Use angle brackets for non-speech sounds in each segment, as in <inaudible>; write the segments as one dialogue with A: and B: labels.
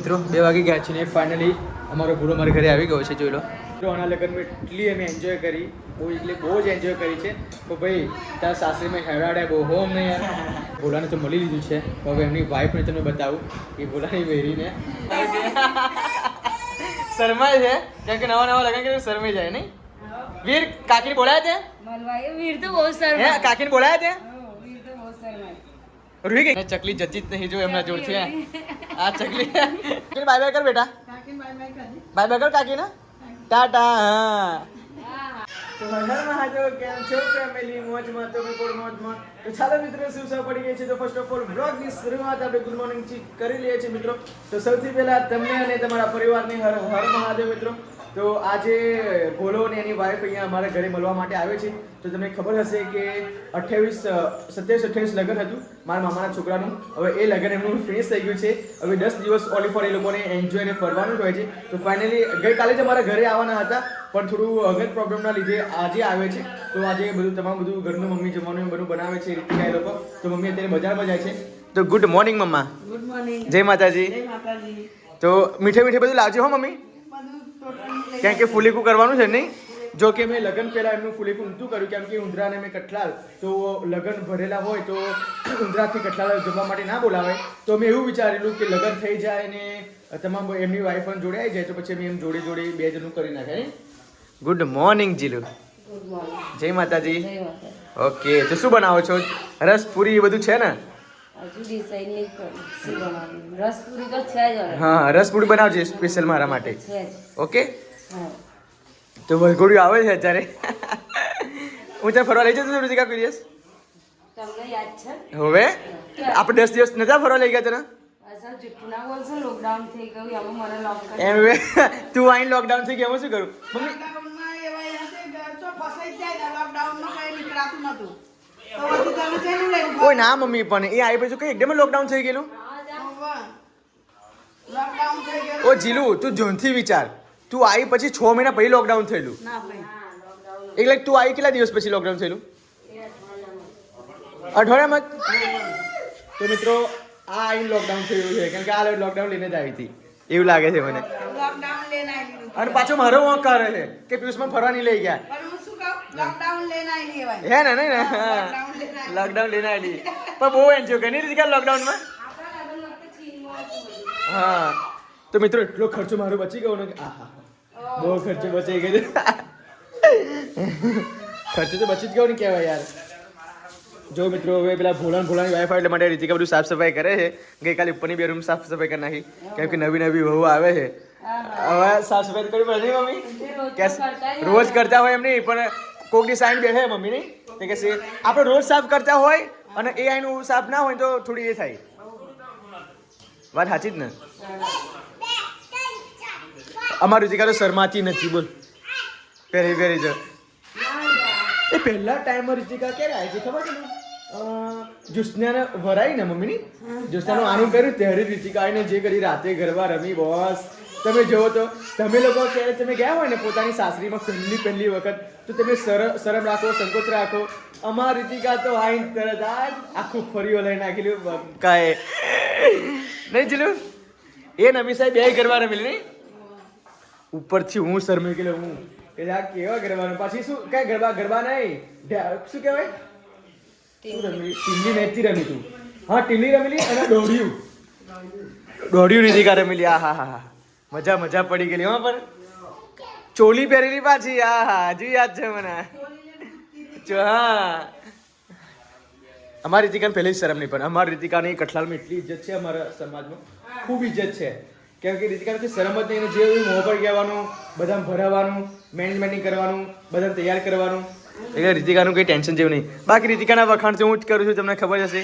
A: મિત્રો બે વાગી ગયા છે ને ફાઇનલી અમારો ગુરુ મારા ઘરે આવી ગયો છે જોઈ લો. મિત્રો આના લગ્નમાં એટલી અમે એન્જોય કરી બહુ એટલે બહુ જ એન્જોય કરી છે. તો ભાઈ તારા સાસરીમાં હેરાડે બહુ હો અમને ભોલાને તો મળી લીધું છે. હવે એમની વાઈફને તમને બતાવું એ ભોલાની વેરીને. શરમાય છે? કેમ કે નવા નવા લગ્ન કરીને શરમાઈ જાય નહીં. વીર કાકીને બોલાયા છે
B: વીર તો બહુ
A: હે
B: શર્મા
A: કાકીને બોલાયા છે રૂહી ગઈ ચકલી જતી જ નહીં જો એમના છે આ ચકલી બાય બાય કર બેટા બાય બાય કર કાકી ના ટાટા હા કેમ છો ફેમિલી મોજમાં તો બિલકુલ મોજમાં. તો ચાલો મિત્રો શું સૌ પડી ગઈ છે? તો ફર્સ્ટ ઓફ ઓલ બ્લોગની શરૂઆત આપણે ગુડ મોર્નિંગ કરી લઈએ છીએ મિત્રો. તો સૌથી પહેલા તમને અને તમારા પરિવારને હર હર મહાદેવ મિત્રો તો આજે ભોલો અને એની વાઈફ અહીંયા અમારા ઘરે મળવા માટે આવે છે. તો તમને ખબર હશે કે અઠ્યાવીસ સત્યાવીસ અઠ્યાવીસ લગ્ન હતું મારા મામાના છોકરાનું. હવે એ લગ્ન એમનું ફિનિશ થઈ ગયું છે. હવે દસ દિવસ ઓલી ફોર એ લોકોને એન્જોય અને ફરવાનું જ હોય છે. તો ફાઇનલી ગઈકાલે જ અમારા ઘરે આવવાના હતા પણ થોડું અગત પ્રોબ્લેમના લીધે આજે આવે છે. તો આજે બધું તમામ બધું ઘરનું મમ્મી જમવાનું બધું બનાવે છે રીતિકા એ લોકો. તો મમ્મી અત્યારે બજારમાં જાય છે. તો ગુડ મોર્નિંગ મમ્મા
B: ગુડ મોર્નિંગ
A: જય માતાજી.
B: જય માતાજી.
A: તો મીઠે મીઠે બધું લાવજો હો મમ્મી. કેમ કે ફૂલીકું કરવાનું છે નહીં? જો કે મેં લગ્ન પહેલા એમનું ફૂલીકું ઊંધું કર્યું કેમ કે ઉંદરાને મેં કઠલાલ તો લગ્ન ભરેલા હોય તો ઉંદરાથી કઠલાલ જમવા માટે ના બોલાવે. તો મેં એવું વિચારેલું કે લગ્ન થઈ જાય અને તમામ એમની વાઈફ પણ જોડે આવી જાય તો પછી અમે એમ જોડે જોડે બે જણનું કરી નાખે ગુડ મોર્નિંગ જીલુ.
B: ગુડ
A: જય માતાજી. ઓકે તો શું બનાવો છો? રસ પૂરી એ બધું છે ને?
B: રસપુરી.
A: હા રસ બનાવજો સ્પેશિયલ મારા માટે. ઓકે? તો વલઘોડિયું આવે છે અત્યારે. હું ત્યાં ફરવા લઈ જતો થોડું કોઈ દિવસ? હવે? આપણે દસ દિવસ નતા ફરવા લઈ ગયા તને?
B: એમાં
A: તું આઈને લોકડાઉન થઈ ગયા એમાં શું કરું? મમ્મી
C: લોકડાઉનમાં એવા હશે કે જો ફસાઈ જાય ને લોકડાઉનમાં કઈ નીકળાતું નતું
A: કોઈ ના મમ્મી પણ એ આવી પછી કઈ એકદમ લોકડાઉન થઈ ગયેલું? ઓ જીલુ તું જોનથી વિચાર. તું આવી પછી છ મહિના પછી લોકડાઉન થયેલું. એટલે તું આવી કેટલા દિવસ પછી લોકડાઉન થયેલું? અઠવાડિયામાં? તો મિત્રો આ આવી લોકડાઉન થયેલું છે. કેમ કે આ લોકડાઉન લઈને જ આવી હતી. એવું લાગે છે મને. અને પાછો મારો વાંક કરે છે કે પિયુષમાં ફરવા નહીં લઈ ગયા.
C: હું
A: ને નહીં ને?
C: લોકડાઉન લઈને આવી.
A: પણ બહુ એન્જોય કરી. લીધી કરી લોકડાઉનમાં હા. તો મિત્રો એટલો ખર્ચો મારો બચી ગયો ને આહા. બહુ ખર્ચો બચી ગયો. ખર્ચો તો બચી જ ગયો ને કહેવાય યાર. જો મિત્રો હવે પેલા ભોળાન ભોળાની વાઈફ એટલે માટે રીતિકા બધું સાફ સફાઈ કરે છે. ગઈકાલે ઉપરની બે રૂમ સાફ સફાઈ કરી નાખી. કેમ કે નવી નવી વહુ આવે છે. હવે સાફ સફાઈ કરવી પડે મમ્મી? કે રોજ કરતા હોય એમ નહીં પણ કોકની સાઈન બેસે મમ્મી નહીં? તે કે છે આપણે રોજ સાફ કરતા હોય અને એ આઈનું સાફ ના હોય તો થોડી એ થાય. વાત સાચી જ ને? અમારું રીતિકા તો શરમાતી નથી બોલ. પહેરી પહેરી જો. એ પહેલા ટાઈમમાં રીતિકા ક્યારે આવી છે ખબર છે ને? જ્યોત્સનાને વરાઈ ને મમ્મીની જ્યોત્સનાનું આનું કર્યું ત્યારે રીતિકા આવીને જે કરી રાતે ગરબા રમી બોસ. તમે જોવો તો તમે લોકો ક્યારે તમે ગયા હોય ને પોતાની સાસરીમાં પહેલી પહેલી વખત તો તમે શરમ રાખો સંકોચ રાખો. અમાર રીતિકા તો આવીને તરત આ આખું ફરીઓ લઈને નાખેલું કાંઈ. નહીં જીલું? એ નમી સાહેબ બે ગરબા રમેલી નહીં ઉપરથી હું શરમે ગયેલો હું. કે આ કેવા ગરબાનું પાછી શું કઈ ગરબા ગરબા નહીં. શું કહેવાય? શું રમી? ટીલી નથી રમી તું. હા ટીલી રમેલી અને દોડ્યું. દોડ્યું રીતિકા રમેલી. આ હા હા હા. મજા મજા પડી ગયેલી હા પણ. ચોલી પહેરેલી પાછી હા હા હજુ યાદ છે મને. હા. અમારી રીતિકાને પહેલી શરમ નહીં પણ અમારી રીતિકાની કઠલાલમાં એટલી ઇજ્જત છે અમારા સમાજમાં. ખૂબ ઇજ્જત છે. કેમ કે રીતિકાને શરમ જ નહીં જે મોં પર કહેવાનું બધાને ભરાવાનું મેનેજમેન્ટિંગ કરવાનું બધાને તૈયાર કરવાનું. એટલે રીતિકાનું કંઈ ટેન્શન જેવું નહીં. બાકી રીતિકાના વખાણ તો હું જ કરું છું તમને ખબર હશે?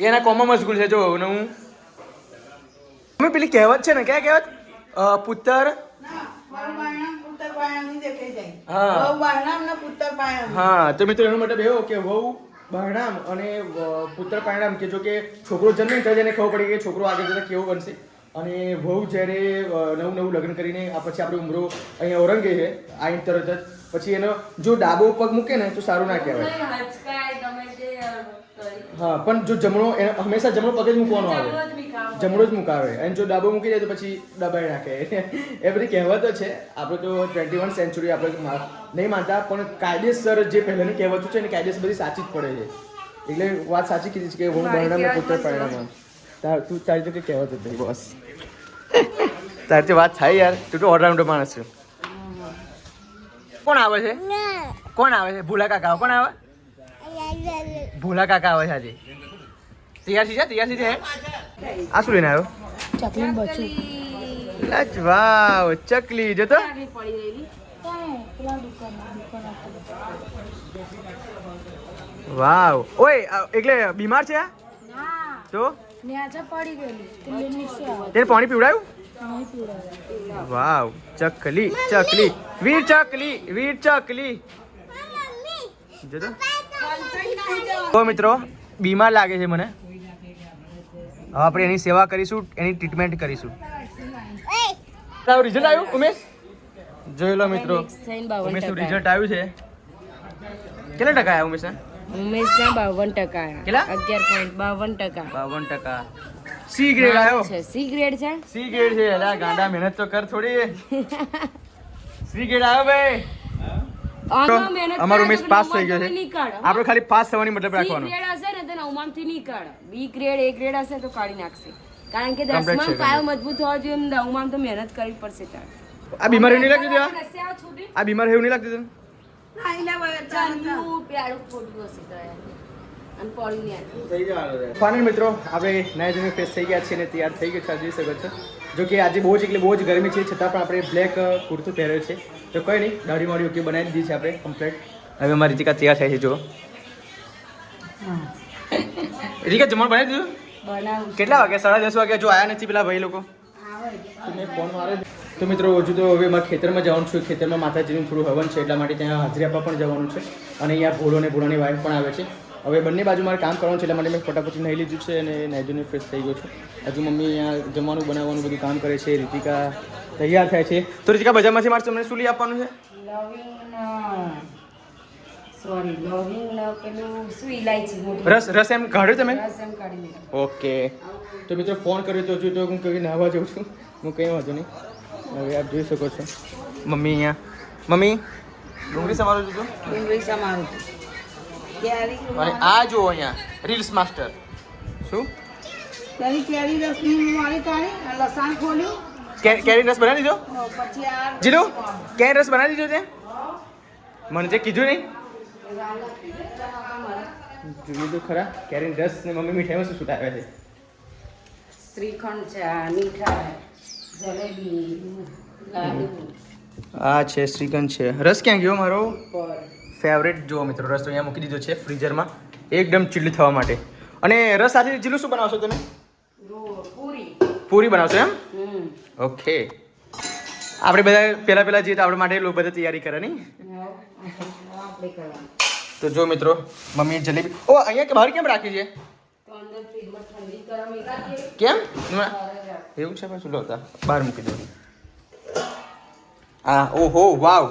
A: એના કોમમાં મશગુલ છે જો હું અમે પેલી કહેવત છે ને ક્યાં કહેવત? પુત્તર. પુત્ર
C: ના વહુ બાયણામ, પુત્ર બાયણામની દેખાઈ જાય.
A: હા. તો મિત્રો એનો મતલબ એવો કે વહુ બહેણામ અને પુત્ર પરિણામ કે જો કે છોકરો જન્મે ત્યારે એને ખબર પડી કે છોકરો આગળ જતા કેવો બનશે. અને વહુ જ્યારે નવું નવું લગ્ન કરીને આ પછી આપણે ઉમરો અહીંયા ઓરંગે છે આઈન તરત જ. પછી એનો જો ડાબો પગ મૂકે ને તો સારું ના કહેવાય.
B: હચકાય ગમે તે
A: હા પણ જો જમણો એ હંમેશા જમણો પગ જ મૂકવાનો આવે.
B: જમણો જ
A: મુકાવે. અને જો ડાબો મૂકી દે તો પછી દબાઈ નાખે. <laughs> એ બધી કહેવતો છે. આપણે તો ટ્વેન્ટી વન સેન્ચુરી આપણે મા- નહીં માનતા પણ કાયદેસર જે પહેલાંની કહેવતો છે ને કાયદેસર બધી સાચી જ પડે છે. એટલે વાત સાચી કીધી છે કે હું પરિણામે
B: બસ
A: પરિણામ તાર તું તારી તો કઈ કહેવત જ નહીં બોસ. તારી તો વાત થાય યાર. તું તો ઓલરાઉન્ડર માણસ છે. કોણ આવે છે? કોણ આવે છે? ભૂલા કાકા. કોણ આવે? ભૂલા કાકા આવે છે આજે. તૈયાર છે તૈયાર છે આ શું લઈને આવ્યો?
B: ચકલી બચું
A: લચ વાવ ચકલી જો તો. વાવ. ઓય એટલે બીમાર છે આ? તો તેને પાણી પીવડાયું? વાવ ચકલી ચકલી. વીર ચકલી વીર ચકલી. જો તો મિત્રો બીમાર લાગે છે મને. હવે આપણે એની સેવા કરીશું એની ટ્રીટમેન્ટ કરીશું. રિઝલ્ટ આવ્યું ઉમેશ? જોઈ લો મિત્રો.
B: ટકા
A: રિઝલ્ટ આવ્યું છે. કેટલા ટકા આવ્યા ઉમેશ
B: ઉમેશના બાવન ટકા
A: કેટલા?
B: અગિયાર પોઈન્ટ બાવન ટકા.
A: બાવન ટકા. સી ગ્રેડ આવ્યો?
B: છે. સી ગ્રેડ છે?
A: સી ગ્રેડ છે. અલા ગાંડા મહેનત તો કર થોડી. <laughs> સી ગ્રેડ આવ્યો ભાઈ? અમારો
B: મિસ
A: પાસ થઈ ગયો છે. આપણે ખાલી પાસ થવાની મતલબ રાખવાનો.
B: ગ્રેડ હશે ને તો નવમાં થી નીકાળ. બી ગ્રેડ એ ગ્રેડ હશે તો કાઢી નાખશે. કારણ કે દસમાં
A: છે,
B: પાયો મજબૂત હોવા જોઈએ ને નવમાં તો મહેનત કરવી પડશે તારે.
A: આ બીમાર એવું નહીં લાગતી
B: આ
A: બીમાર એવું નહીં લાગતી તને?
C: ને
A: ફાઇનલ મિત્રો આપણે નયા જૂની ફેસ થઈ ગયા છીએ અને તૈયાર થઈ ગયું છે જોઈ શકો છો જો કે આજે બહુ જ એટલે બહુ જ ગરમી છે છતાં પણ આપણે બ્લેક કુર્તું પહેર્યો છે. તો કંઈ નહીં દાઢી મારી ઓકે બનાવી દીધી છે આપણે કમ્પ્લેટ હવે અમારી રીતિકા તૈયાર થાય છે જો રીતિકા જમણ બનાવી દીધું? કેટલા વાગે સાડા દસ વાગે જો આયા નથી પેલા ભાઈ લોકો. તો મેં ફોન મારે તો મિત્રો હજુ તો હવે મારે ખેતરમાં જવાનું છું. ખેતરમાં માતાજીનું થોડું હવન છે એટલા માટે ત્યાં હાજરી આપવા પણ જવાનું છે. અને અહીંયા ભોળો ને ભોળાની વાઈફ પણ આવે છે. હવે બંને બાજુ મારે કામ કરવાનું છે એટલે માટે મેં ફટાફટ નહીં લીધું છે અને નાઇજોને ફ્રેશ થઈ ગયો છું. હજુ મમ્મી અહીંયા જમવાનું બનાવવાનું બધું કામ કરે છે રીતિકા તૈયાર થાય છે. તો રીતિકા બજારમાંથી મારે તમને શું લઈ આપવાનું છે? રસ રસ એમ કાઢ્યો તમે? ઓકે. તો મિત્રો ફોન કર્યો તો હજુ તો હું કંઈ નાહવા જાઉં છું. હું કંઈ વાંધો નહીં. હવે આપ જોઈ શકો છો. મમ્મી અહીંયા. મમ્મી ડુંગળી સમારો છું
C: ડુંગળી સમારું. કેરી
A: અને આ જુઓ અહીંયા રીલ્સ માસ્ટર શું?
C: પેલી કેરી રસની મારી તારી લસણ ખોલ્યું
A: કેરી રસ બનાવી દીધો? જીલુ કેરી રસ બનાવી દીધો તે મને તે કીધું નહીં. જોયું તો ખરા કેરી રસ ને મમ્મી મીઠાઈમાં શું શું આવ્યા છે?
B: શ્રીખંડ છે આ મીઠાઈ જલેબી લાડુ.
A: આ છે શ્રીખંડ છે. રસ ક્યાં ગયો મારો?
B: પર.
A: ફેવરેટ જુઓ મિત્રો રસ તો અહીંયા મૂકી દીધો છે ફ્રીઝરમાં એકદમ ચીલું થવા માટે. અને રસ સાથે ચીલું શું બનાવશો તમે?
B: પૂરી.
A: બનાવશો એમ? ઓકે. આપણે બધા પહેલા પહેલા જઈએ તો આપણે માટે લોકો બધા તૈયારી કરે નહીં? તો જો મિત્રો મમ્મી જલેબી ઓ અહીંયા બહાર કેમ રાખી છે? કેમ. એવું છે પાછું? લો બહાર મૂકી દો. હા ઓહો વાવ.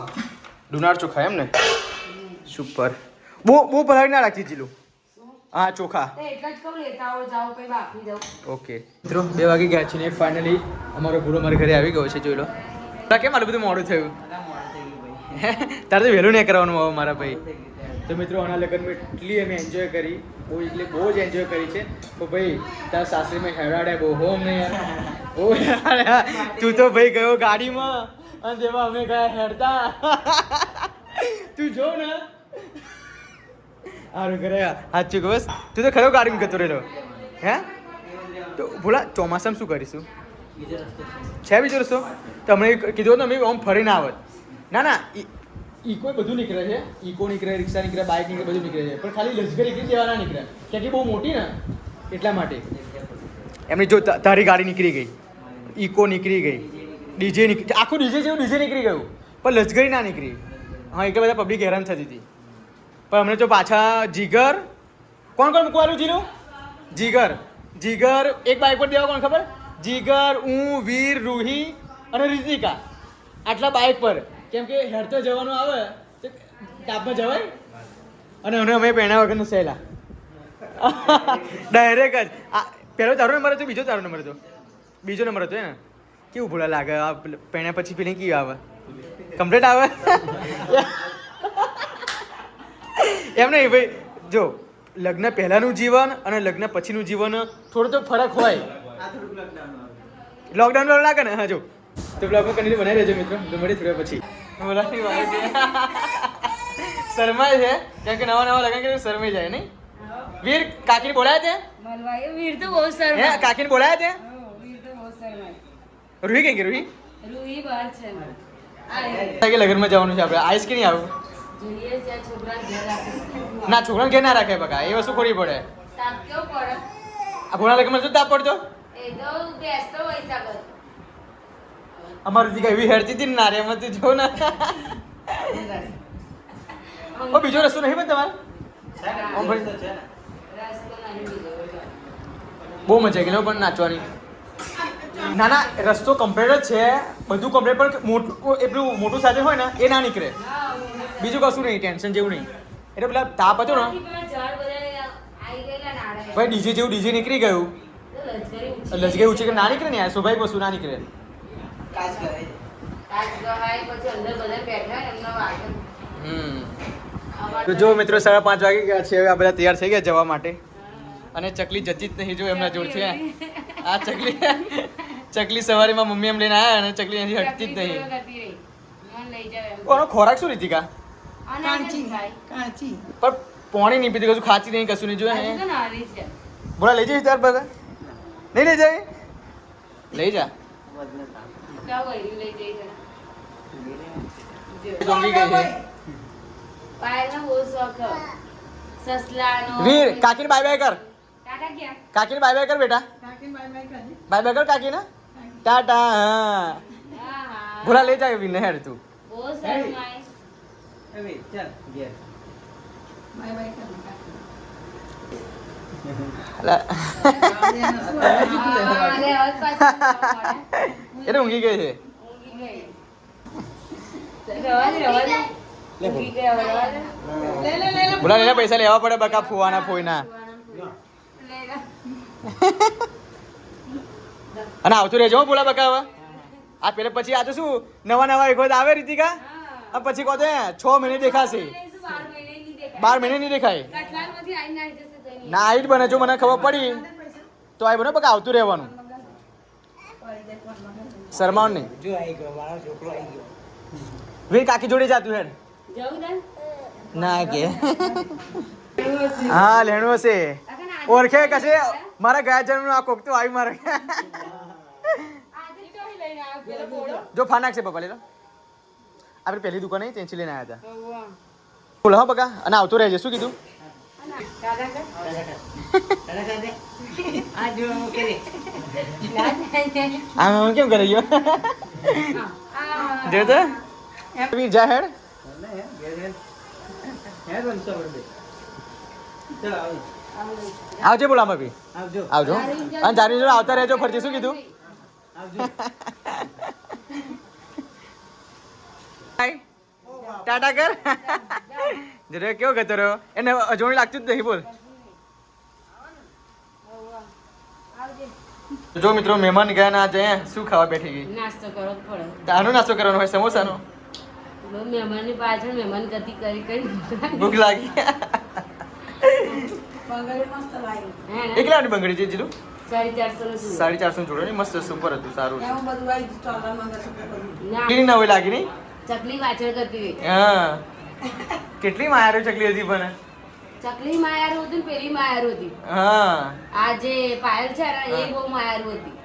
A: ડુનાર ચોખા એમ ને સુપર. બહુ બહુ ભરાવી ના રાખી જીલું. હા ચોખા.
B: આવો
A: ઓકે. મિત્રો બે વાગી ગયા છે ને ફાઇનલી અમારો ગુરુ મારા ઘરે આવી ગયો છે જોઈ લો. કેમ આટલું બધું મોડું થયું? <laughs> તારે તો વહેલું નહીં કરવાનું હવે મારા ભાઈ. તો મિત્રો આના લગ્નમાં એટલી અમે એન્જોય કરી. બહુ એટલે બહુ જ એન્જોય કરી છે. તો ભાઈ તારા સાસરીમાં હેરાડ્યા બહુ હો અમને બહુ તું તો ભાઈ ગયો ગાડીમાં અને તેમાં અમે ગયા હેરતા. <laughs> તું જો ને. સારું કરે સાચું કહું બસ તું તો ખરો ગાડીમાં ગતો રહેલો હે તો ભોલા ચોમાસામાં શું કરીશું છે બીજો રસ્તો તમને કીધું અમે આમ ફરીને આવત. ના ના ઇકો બધું નીકળે છે? ઇકો નીકળે, રિક્ષા નીકળે બાઇક નીકળે, બધું નીકળે છે. પણ ખાલી લશ્કરી એકલી દેવા ના નીકળે? કેમ કે બહુ મોટી ને? એટલા માટે. એમની જો તારી ગાડી નીકળી ગઈ. ઇકો નીકળી ગઈ. ડીજે નીકળી આખું ડીજે જેવું ડીજે નીકળી ગયું. પણ લશ્કરી ના નીકળી. હા, એટલે બધા પબ્લિક હેરાન થતી હતી. પણ અમને જો પાછા જીગર, કોણ કોણ મૂકવાનું જીરું જીગર. જીગર, એક બાઇક પર દેવા કોણ ખબર? જીગર, હું, વીર, રૂહી અને રિતિકા. આટલા બાઇક પર. કેમ કે હેડ જવાનું આવે તો ટાપમાં જવાય. અને અમે અમે પહેણા વગરનું સહેલા. ડાયરેક્ટ જ. આ, પહેલો તારો નંબર હતો, બીજો તારો નંબર હતો? બીજો નંબર હતો એને? કેવું ભૂલા લાગે આ પહેણ્યા પછી પેલી કેવી આવે? કમ્પ્લેટ આવે? એમ નહીં ભાઈ જો લગ્ન પહેલાંનું જીવન અને લગ્ન પછીનું જીવન થોડો તો ફરક હોય. લોકડાઉન વાળું લાગે ને? હા જો. તો બ્લોગમાં કન્ટિન્યુ બનાવી રહેજો મિત્રો તો મળી થોડા પછી. બોલાની વાત. શરમાય છે. કેમ કે નવા નવા લગ્ન કે શરમાઈ જાય નહીં? વીર કાકીને બોલાયા છે?
B: વીર તો બહુ
A: હે
B: શરમાય
A: કાકીને બોલાયા છે?
B: હો, વીર તો બહુ શરમાય.
A: રૂહી કઈ રૂહી?
B: રૂહી બહાર છે
A: કે લગ્નમાં જવાનું છે આપણે? આઈસ કે નહીં આવું? ના છોકરાને ઘેર ના રાખે બકા એ વસ્તુ ખોડી પડે.
B: તાપ કેવો પડે.
A: આ ભોળા લગ્નમાં શું તાપ પડતો? અમારું દીકરા એવી હેરતી હતી ને નારે એમાં તું જો ના. ઓ બીજો રસ્તો નહીં પણ તમારે? બહુ મજા ગઈ પણ નાચવાની. ના ના રસ્તો કમ્પ્લીટ જ છે. બધું કમ્પ્લીટ પણ મોટું એટલું મોટું સાધન હોય ને એ ના નીકળે.
B: હા
A: બીજું કશું નહીં ટેન્શન જેવું નહીં. એટલે પેલા તાપ હતો ને. ભાઈ ડીજે જેવું ડીજે નીકળી ગયું.
B: તો
A: ઉછે કે ના નીકળે ને સ્વાભાવિક વસ્તુ ના નીકળે. તો જો મિત્રો સાડા પાંચ વાગી ગયા છે. હવે આ બધા તૈયાર થઈ ગયા જવા માટે. અને ચકલી જતી જ નહીં જો એમના જોડ છે આ ચકલી ચકલી સવારેમાં મમ્મી એમ લઈને આવ્યા અને ચકલી એની હટતી જ નહીં. ખોરાક શું રીતિકા?
C: કાંચી. કાંચી.
A: પણ પોણી નહીં પીતી કશું ખાચી નહીં કશું નહીં જોયે ને બોલા લઈ જઈશ ત્યાર બધા નહીં લઈ જાય? લઈ જા.
B: વીર
A: કાકીને બાય બાય કર. કાકીને બાય બાય કર બેટા.
C: બાય બાય કરી.
A: બાય બાય કર કાકીને. ટાટા હા.
B: હા, હા.
A: ભોલા લઈ જાય વીરને હેડ તું.
B: બહુ શરમાય.
C: બાય બાય કરી
B: હવે
A: ઊંઘી ગઈ છે? બોલા. લેલા પૈસા લેવા પડે બકા ફુવાના ફોઈના. અને આવતું રહેજો હો બોલા બકા હવે. આ પેલે પછી આ તો શું નવા નવા એક વખત આવે રીતિકા?
B: હા.
A: પછી કહો તો છ મહિને દેખાશે.
B: બાર મહિને નહીં દેખાય.
A: ના આઈ જ બને જો મને ખબર પડી તો આઈ બને બકા આવતું રહેવાનું. શરમાવ નહીં.
D: જો આવી ગયો મારો છોકરો આવી ગયો
A: વીર કાકી જોડે જાતું હેડ? ના કે. હા લેણું હશે. ઓળખે કશે મારા ગયા જન્મનું આ કોક તો આવી મારે. જો ફાનાક છે પપ્પા લેલો આપણે પહેલી દુકાન ત્યાંથી લઈને આવ્યા હતા બોલો હા બકા અને આવતું રહેજે શું કીધું?
B: અને.
A: આમ કેમ કરી ગયો. જો તો? વીર જા હેડ આવજે બોલા ભી
D: આવજો.
A: આવજો. અને જાની જોડે આવતા રહેજો ફરતી શું કીધું?
D: આવજો
A: હાય ટાટા કર જરે કેવો ગતો રહ્યો? એને અજોણી લાગતું જ નહીં બોલ. જો મિત્રો મહેમાન ગયા ના આજે શું ખાવા બેઠી ગઈ?
B: નાસ્તો કરો પડે.
A: તાનો નાસ્તો કરવાનો હોય સમોસાનો?
B: મહેમાનની પાછળ મહેમાન ગતિ કરી કરી
A: ભૂખ લાગી.
C: બંગડી મસ્ત લાગી
B: હે ને?
A: બંગડી છે જીલું
B: સાડી ચારસો.
A: જોડો ને મસ્ત સુપર હતું સારું
C: ક્લીન
B: ના
A: હોય લાગી નહીં?
B: ચકલી વાછળ કરતી હતી.
A: હા. કેટલી માયારો ચકલી હતી પણ.
B: ચકલી માયારો હતી ને પેલી માયારો હતી.
A: હા.
B: આ જે પાયલ છે ને એ બહુ માયારો હતી.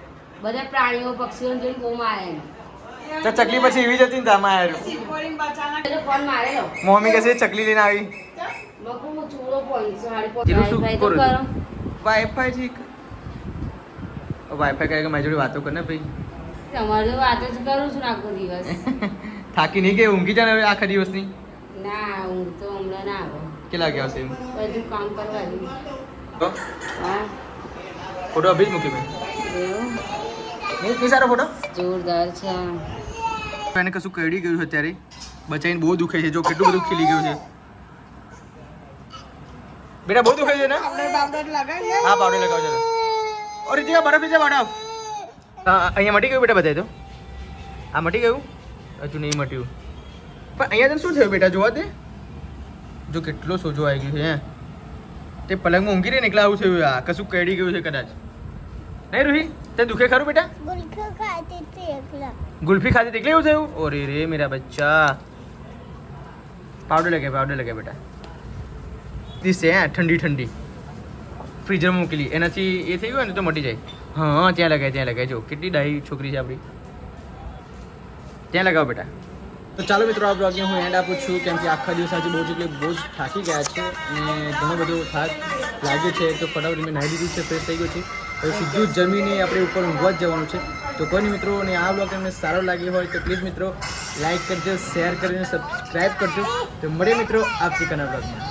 B: બધા પ્રાણીઓ પક્ષીઓ જોઈને બહુ માયા
A: તો ચકલી પછી એવી જ હતી ને તા માયારો.
B: ફોન મારે
A: મમ્મી કહે ચકલી લઈને આવી.
B: મકુ ચૂડો સાડી
A: જીરું
B: વાઈફાઈ તો
A: વાઈફાઈ છે? વાઈફાઈ કરે કે મારી જોડે વાતો કર ને ભાઈ.
B: તમારે તો વાતો જ કરું છું આખો દિવસ. <laughs>
A: થાકી નહીં કે ઊંઘી જાય હવે આખા દિવસની?
B: ના ઊંઘ તો હમણાં ના આવે.
A: કેટલા વાગ્યા હશે
B: બધું કામ કરવા દઉં
A: તો?
B: હા.
A: ફોટો અભી જ મૂકી મેં. સારો ફોટો?
B: જોરદાર છે
A: એને કશું કરડી ગયું છે અત્યારે. બચાઈને બહુ દુખે છે જો કેટલું બધું ખીલી ગયું છે. બેટા બહુ દુખે છે ને? હા પાવડર લગાવજો ઓ રીતિકા બરફ છે બરફ. હા અહીંયા મટી ગયું બેટા બતાવી દો આ મટી ગયું? હજુ નહીં મટ્યું. પણ અહીંયા તને શું થયું બેટા? જોવા તે જો કેટલો સોજો આવી ગયો છે હે. તે પલંગમાં ઊંઘી રહી ને એટલે આવું થયું આ કશું કેડી ગયું છે કદાચ. નહીં રૂહી તે દુખે ખરું બેટા? ગુલ્ફી ખાતી એટલે એવું થયું? ઓરે રે મેરા બચ્ચા. પાવડર લગે પાવડર લગે બેટા. દિસ હે ઠંડી ઠંડી. ફ્રીઝરમાં મૂકેલી. એનાથી એ થઈ ગયું ને તો મટી જાય. હા ત્યાં લગાય ત્યાં લગાય. જો કેટલી ડાઈ છોકરી છે આપણી. ત્યાં લગાવો બેટા. તો ચાલો મિત્રો, આ બ્લોગને હું એન્ડ આપું છું. કેમ કે આખા દિવસ આજે બહુ જ એટલે બહુ જ થાકી ગયા છે અને ઘણો બધો થાક લાગ્યો છે. તો ફટાફટ મેં નાહી દીધું છે ફ્રેશ થઈ ગયું છે. હવે સીધું જ જમીને આપણે ઉપર ઊંઘવા જ જવાનું છે. તો કોઈ નહીં મિત્રો, અને આ બ્લોગ તમને સારો લાગ્યો હોય તો પ્લીઝ મિત્રો લાઈક કરજો શેર કરીને સબસ્ક્રાઈબ કરજો. તો મળીએ મિત્રો, આવતીકાલના બ્લોગમાં